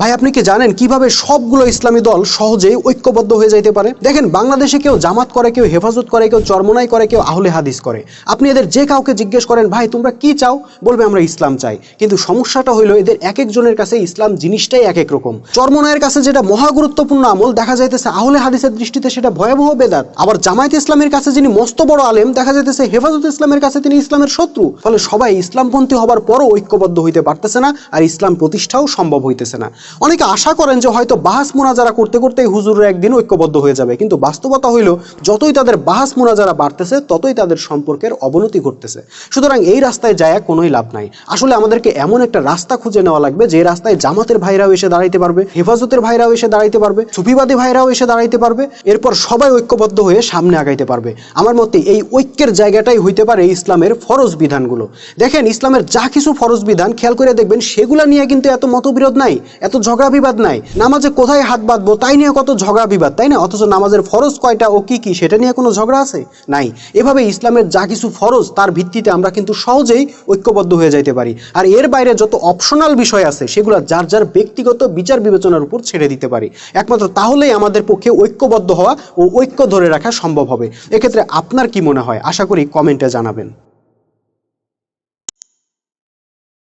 ভাই, আপনি কি জানেন কীভাবে সবগুলো ইসলামী দল সহজেই ঐক্যবদ্ধ হয়ে যাইতে পারে? দেখেন, বাংলাদেশে কেউ জামাত করে, কেউ হেফাজত করে, কেউ চরমনাই করে, কেউ আহলে হাদিস করে। আপনি এদের যে কাউকে জিজ্ঞেস করেন, ভাই, তোমরা কি চাও? বলবে, আমরা ইসলাম চাই। কিন্তু সমস্যাটা হইল, এদের এক একজনের কাছে ইসলাম জিনিসটাই এক এক রকম। চরমনায়ের কাছে যেটা মহা গুরুত্বপূর্ণ আমল দেখা যাইতেছে আহলে হাদিসের দৃষ্টিতে, সেটা ভয়াবহ বেদাত। আবার জামায়াত ইসলামের কাছে যিনি মস্ত বড় আলেম, দেখা যাইতেছে হেফাজত ইসলামের কাছে তিনি ইসলামের শত্রু। ফলে সবাই ইসলামপন্থী হবার পরও ঐক্যবদ্ধ হইতে পারতেছে না, আর ইসলাম প্রতিষ্ঠাও সম্ভব হইতেছে না। অনেকে আশা করেন যে হয়তো বাহাস মোনাজারা করতে করতেই হুজুররা একদিন ঐক্যবদ্ধ হয়ে যাবে। কিন্তু বাস্তবতা হইল, যতই তাদের বাহাস মোনাজারা বাড়তেছে, ততই তাদের সম্পর্কের অবনতি ঘটতেছে। সুতরাং এই রাস্তায় যায় কোনোই লাভ নাই। আসলে আমাদেরকে এমন একটা রাস্তা খুঁজে নেওয়া লাগবে যে রাস্তায় জামাতের ভাইরাও এসে দাঁড়াইতে পারবে, হেফাজতের ভাইরাও এসে দাঁড়াইতে পারবে, সুফিবাদী ভাইরাও এসে দাঁড়াইতে পারবে, এরপর সবাই ঐক্যবদ্ধ হয়ে সামনে আগাইতে পারবে। আমার মতে এই ঐক্যের জায়গাটাই হইতে পারে ইসলামের ফরজ বিধানগুলো। দেখেন, ইসলামের যা কিছু ফরজ বিধান, খেয়াল করে দেখবেন, সেগুলা নিয়ে কিন্তু এত মতবিরোধ নাই, এত ঝগড়া বিবাদ নাই। নামাজে কোথায় হাত বাঁধবো তাই নিয়ে কত ঝগড়া বিবাদ, তাই না? অথচ নামাজের ফরজ কয়টা ও কি কি, সেটা নিয়ে কোনো ঝগড়া আছে? নাই। এভাবে ইসলামের যা কিছু ফরজ, তার ভিত্তিতে আমরা কিন্তু সহজেই ঐক্যবদ্ধ হয়ে যাইতে পারি। আর এর বাইরে যত অপশনাল বিষয় আছে, সেগুলো যার যার ব্যক্তিগত বিচার বিবেচনার উপর ছেড়ে দিতে পারি। একমাত্র তাহলেই আমাদের পক্ষে ঐক্যবদ্ধ হওয়া ও ঐক্য ধরে রাখা সম্ভব হবে। এক্ষেত্রে আপনার কি মনে হয়? আশা করি কমেন্টে জানাবেন।